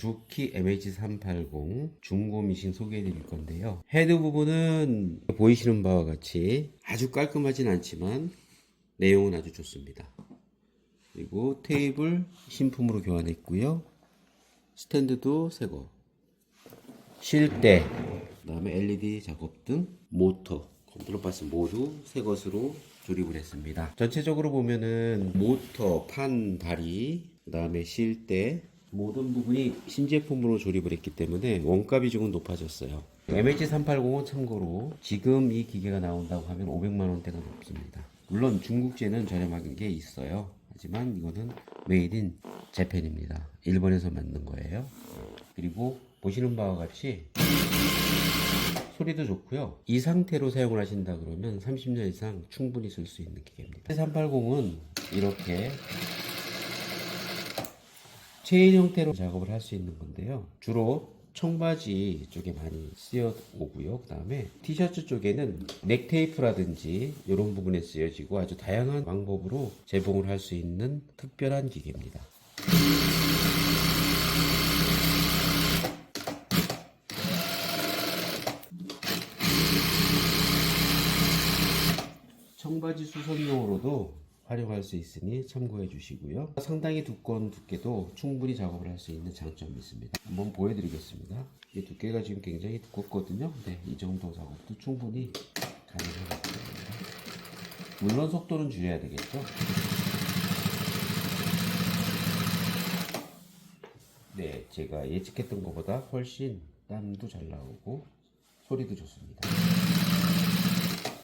주키 MH380 중고 미싱 소개해 드릴 건데요. 헤드 부분은 보이시는 바와 같이 아주 깔끔하진 않지만 내용은 아주 좋습니다. 그리고 테이블 신품으로 교환했고요. 스탠드도 새거. 실대, 그 다음에 LED 작업등, 모터, 컨트롤 바스 모두 새 것으로 조립을 했습니다. 전체적으로 보면은 모터, 판, 다리, 그 다음에 실대 모든 부분이 신제품으로 조립을 했기 때문에 원가비 조금 높아졌어요. MH380은 참고로 지금 이 기계가 나온다고 하면 500만 원대가 넘습니다. 물론 중국제는 저렴한 게 있어요. 하지만 이거는 메이드 인 재팬입니다. 일본에서 만든 거예요. 그리고 보시는 바와 같이 소리도 좋고요. 이 상태로 사용을 하신다 그러면 30년 이상 충분히 쓸 수 있는 기계입니다. 380은 이렇게 체인 형태로 작업을 할 수 있는 건데요. 주로 청바지 쪽에 많이 쓰여 오고요. 그 다음에 티셔츠 쪽에는 넥테이프라든지 이런 부분에 쓰여지고 아주 다양한 방법으로 재봉을 할 수 있는 특별한 기계입니다. 청바지 수선용으로도 활용할 수 있으니 참고해 주시고요. 상당히 두꺼운 두께도 충분히 작업을 할 수 있는 장점이 있습니다. 한번 보여드리겠습니다. 이 두께가 지금 굉장히 두껍거든요. 네, 이 정도 작업도 충분히 가능하겠습니다. 물론 속도는 줄여야 되겠죠. 네, 제가 예측했던 것보다 훨씬 땀도 잘 나오고 소리도 좋습니다.